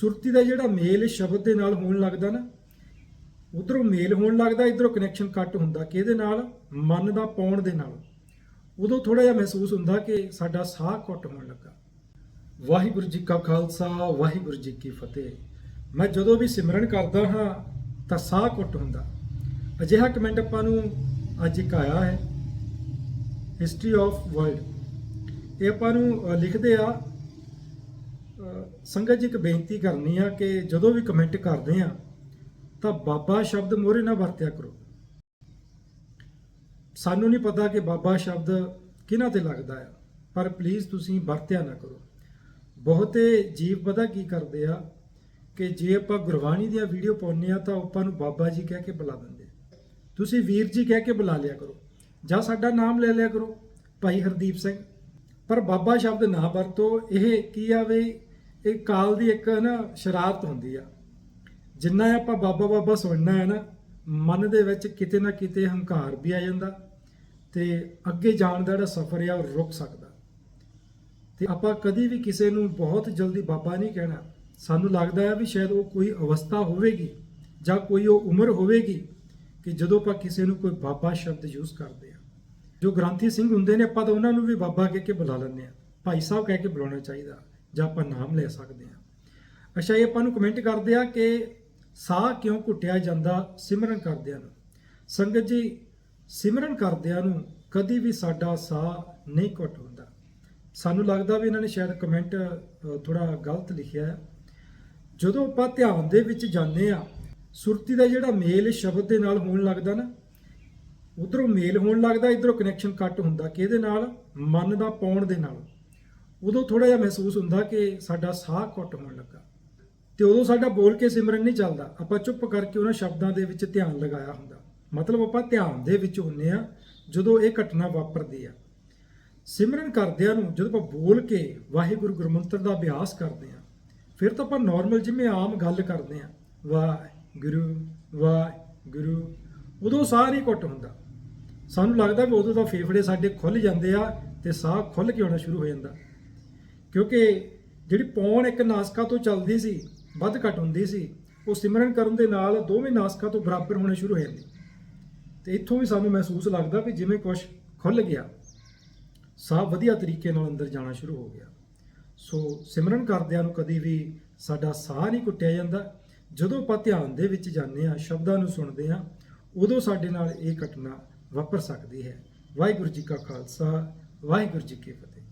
ਸੁਰਤੀ ਦਾ ਜਿਹੜਾ ਮੇਲ ਸ਼ਬਦ ਦੇ ਨਾਲ ਹੋਣ ਲੱਗਦਾ ਨਾ, ਉਧਰੋਂ ਮੇਲ ਹੋਣ ਲੱਗਦਾ, ਇਧਰੋਂ ਕਨੈਕਸ਼ਨ ਕੱਟ ਹੁੰਦਾ, ਕਿਹਦੇ ਨਾਲ? ਮਨ ਦਾ ਪਾਉਣ ਦੇ ਨਾਲ। ਉਦੋਂ ਥੋੜਾ ਜਿਹਾ ਮਹਿਸੂਸ ਹੁੰਦਾ ਕਿ ਸਾਡਾ ਸਾਹ ਘੁੱਟ ਹੋਣ ਲੱਗਾ। ਵਾਹਿਗੁਰੂ ਜੀ ਕਾ ਖਾਲਸਾ, ਵਾਹਿਗੁਰੂ ਜੀ ਕੀ ਫਤਿਹ। ਮੈਂ ਜਦੋਂ ਵੀ ਸਿਮਰਨ ਕਰਦਾ ਹਾਂ, ਤਾਂ ਸਾਹ ਘੁੱਟ ਹੁੰਦਾ। ਅਜਿਹਾ ਕਮੈਂਟ ਆਪਾਂ ਨੂੰ ਅੱਜ ਇੱਕ ਆਇਆ ਹੈ ਹਿਸਟਰੀ ਆਫ ਵਰਲਡ ਇਹ ਆਪਾਂ ਨੂੰ ਲਿਖਦੇ ਆ ਸੰਗਤ ਜੀ ਇੱਕ ਬੇਨਤੀ ਕਰਨੀ ਆ ਕਿ ਜਦੋਂ ਵੀ ਕਮੈਂਟ ਕਰਦੇ ਆ, ਤਾਂ ਬਾਬਾ ਸ਼ਬਦ ਮੋਰੇ ਨਾ ਵਰਤਿਆ ਕਰੋ। ਸਾਨੂੰ ਨਹੀਂ ਪਤਾ ਕਿ ਬਾਬਾ ਸ਼ਬਦ ਕਿਹਨਾਂ ਤੇ ਲੱਗਦਾ ਆ, ਪਰ ਪਲੀਜ਼ ਤੁਸੀਂ ਵਰਤਿਆ ਨਾ ਕਰੋ। ਬਹੁਤੇ ਜੀਵ ਪਤਾ ਕੀ ਕਰਦੇ ਆ, ਕਿ ਜੇ ਆਪਾਂ ਗੁਰਬਾਣੀ ਦੀਆਂ ਵੀਡੀਓ ਪਾਉਂਦੇ ਆ, ਤਾਂ ਆਪਾਂ ਨੂੰ ਬਾਬਾ ਜੀ ਕਹਿ ਕੇ ਬੁਲਾ ਦਿੰਦੇ ਤੁਸੀਂ ਵੀਰ ਜੀ ਕਹਿ ਕੇ ਬੁਲਾ ਲਿਆ ਕਰੋ, ਜਾਂ ਸਾਡਾ ਨਾਮ ਲੈ ਲਿਆ ਕਰੋ, ਭਾਈ ਹਰਦੀਪ ਸਿੰਘ। ਪਰ ਬਾਬਾ ਸ਼ਬਦ ਨਾ ਵਰਤੋ, ਇਹ ਕੀ ਆ ਵੀ ਇਹ ਕਾਲ ਦੀ ਇੱਕ ਨਾ ਸ਼ਰਾਰਤ ਹੁੰਦੀ ਆ। ਜਿੰਨਾ ਆਪਾਂ ਬਾਬਾ ਬਾਬਾ ਸੁਣਨਾ ਹੈ ਨਾ, ਮਨ ਦੇ ਵਿੱਚ ਕਿਤੇ ਨਾ ਕਿਤੇ ਹੰਕਾਰ ਵੀ ਆ ਜਾਂਦਾ ਤੇ ਅੱਗੇ ਜਾਣ ਦਾ ਜਿਹੜਾ ਸਫ਼ਰ ਆ, ਉਹ ਰੁਕ ਸਕਦਾ। ਤੇ ਆਪਾਂ ਕਦੀ ਵੀ ਕਿਸੇ ਨੂੰ ਬਹੁਤ ਜਲਦੀ ਬਾਬਾ ਨਹੀਂ ਕਹਿਣਾ। ਸਾਨੂੰ ਲੱਗਦਾ ਹੈ ਵੀ ਸ਼ਾਇਦ ਉਹ ਕੋਈ ਅਵਸਥਾ ਹੋਵੇਗੀ ਜਾਂ ਕੋਈ ਉਹ ਉਮਰ ਹੋਵੇਗੀ ਕਿ ਜਦੋਂ ਆਪਾਂ ਕਿਸੇ ਨੂੰ ਕੋਈ ਬਾਬਾ ਸ਼ਬਦ ਯੂਜ਼ ਕਰਦੇ ਆ। ਜੋ ਗ੍ਰੰਥੀ ਸਿੰਘ ਹੁੰਦੇ ਨੇ, ਆਪਾਂ ਤਾਂ ਉਹਨਾਂ ਨੂੰ ਵੀ ਬਾਬਾ ਕਹਿ ਕੇ ਬੁਲਾ ਲੈਂਦੇ ਆ ਭਾਈ ਸਾਹਿਬ ਕਹਿ ਕੇ ਬੁਲਾਉਣਾ ਚਾਹੀਦਾ, ਜਾਂ ਆਪਾਂ ਨਾਮ ਲੈ ਸਕਦੇ ਆ ਅੱਛਾ, ਇਹ ਆਪਾਂ ਨੂੰ ਕਮੈਂਟ ਕਰਦੇ ਆ ਕਿ ਸਾਹ ਕਿਉਂ ਘੁੱਟਿਆ ਜਾਂਦਾ ਸਿਮਰਨ ਕਰਦਿਆਂ ਨੂੰ? ਸੰਗਤ ਜੀ, ਸਿਮਰਨ ਕਰਦਿਆਂ ਨੂੰ ਕਦੀ ਵੀ ਸਾਡਾ ਸਾਹ ਨਹੀਂ ਘੁੱਟ ਹੁੰਦਾ। ਸਾਨੂੰ ਲੱਗਦਾ ਵੀ ਇਹਨਾਂ ਨੇ ਸ਼ਾਇਦ ਕਮੈਂਟ ਥੋੜਾ ਗਲਤ ਲਿਖਿਆ ਹੈ। ਜਦੋਂ ਆਪਾਂ ਧਿਆਨ ਦੇ ਵਿੱਚ ਜਾਂਦੇ ਆ ਸੁਰਤੀ ਦਾ ਜਿਹੜਾ ਮੇਲ ਸ਼ਬਦ ਦੇ ਨਾਲ ਹੋਣ ਲੱਗਦਾ ਨਾ ਉਧਰੋਂ ਮੇਲ ਹੋਣ ਲੱਗਦਾ, ਇਧਰੋਂ ਕਨੈਕਸ਼ਨ ਕੱਟ ਹੁੰਦਾ ਕਿਹਦੇ ਨਾਲ, ਮਨ ਦਾ ਪਾਉਣ ਦੇ ਨਾਲ। ਉਦੋਂ ਥੋੜਾ ਜਿਹਾ ਮਹਿਸੂਸ ਹੁੰਦਾ ਕਿ ਸਾਡਾ ਸਾਹ ਘੁੱਟ ਹੋਣ ਲੱਗਾ। ਤੇ ਉਦੋਂ ਸਾਡਾ ਬੋਲ ਕੇ ਸਿਮਰਨ ਨਹੀਂ ਚੱਲਦਾ। ਆਪਾਂ ਚੁੱਪ ਕਰਕੇ ਉਹਨਾਂ ਸ਼ਬਦਾਂ ਦੇ ਵਿੱਚ ਧਿਆਨ ਲਗਾਇਆ ਹੁੰਦਾ। ਮਤਲਬ ਆਪਾਂ ਧਿਆਨ ਦੇ ਵਿੱਚ ਹੁੰਨੇ ਆ ਜਦੋਂ ਇਹ ਘਟਨਾ ਵਾਪਰਦੀ ਆ। ਸਿਮਰਨ ਕਰਦਿਆਂ ਨੂੰ ਜਦੋਂ ਆਪਾਂ ਬੋਲ ਕੇ ਵਾਹਿਗੁਰੂ ਗੁਰਮੰਤਰ ਦਾ ਅਭਿਆਸ ਕਰਦੇ ਆ ਫਿਰ ਤਾਂ ਆਪਾਂ ਨਾਰਮਲ ਜਿਵੇਂ ਆਮ ਗੱਲ ਕਰਦੇ ਆ ਵਾਹਿਗੁਰੂ ਵਾਹਿਗੁਰੂ। ਉਦੋਂ ਸਾਹ ਨਹੀਂ ਘੁੱਟ ਹੁੰਦਾ। ਸਾਨੂੰ ਲੱਗਦਾ ਵੀ ਉਦੋਂ ਤਾਂ ਫੇਫੜੇ ਸਾਡੇ ਖੁੱਲ ਜਾਂਦੇ ਆ ਤੇ ਸਾਹ ਖੁੱਲ ਕੇ ਆਉਣਾ ਸ਼ੁਰੂ ਹੋ ਜਾਂਦਾ। ਕਿਉਂਕਿ ਜਿਹੜੀ ਪੌਣ ਇੱਕ ਨਾਸਕਾ ਤੋਂ ਚੱਲਦੀ ਸੀ, ਵੱਧ ਘਟ ਹੁੰਦੀ ਸੀ, ਉਹ ਸਿਮਰਨ ਕਰਨ ਦੇ ਨਾਲ ਦੋਵੇਂ ਨਾਸਕਾ ਤੋਂ ਬਰਾਬਰ ਹੋਣੇ ਸ਼ੁਰੂ ਹੋ ਜਾਂਦੇ। ਤੇ ਇੱਥੋਂ ਵੀ ਸਾਨੂੰ ਮਹਿਸੂਸ ਲੱਗਦਾ ਵੀ ਜਿਵੇਂ ਕੁਝ ਖੁੱਲ ਗਿਆ, ਸਾਹ ਵਧੀਆ ਤਰੀਕੇ ਨਾਲ ਅੰਦਰ ਜਾਣਾ ਸ਼ੁਰੂ ਹੋ ਗਿਆ। ਸੋ ਸਿਮਰਨ ਕਰਦਿਆਂ ਨੂੰ ਕਦੀ ਵੀ ਸਾਡਾ ਸਾਹ ਨਹੀਂ ਕੁੱਟਿਆ ਜਾਂਦਾ। ਜਦੋਂ ਆਪਾਂ ਧਿਆਨ ਦੇ ਵਿੱਚ ਜਾਂਦੇ ਆ ਸ਼ਬਦਾਂ ਨੂੰ ਸੁਣਦੇ ਆ ਉਦੋਂ ਸਾਡੇ ਨਾਲ ਇਹ ਘਟਨਾ ਵਾਪਰ ਸਕਦੀ ਹੈ। ਵਾਹਿਗੁਰੂ ਜੀ ਕਾ ਖਾਲਸਾ ਵਾਹਿਗੁਰੂ ਜੀ ਕੀ ਫਤਿਹ।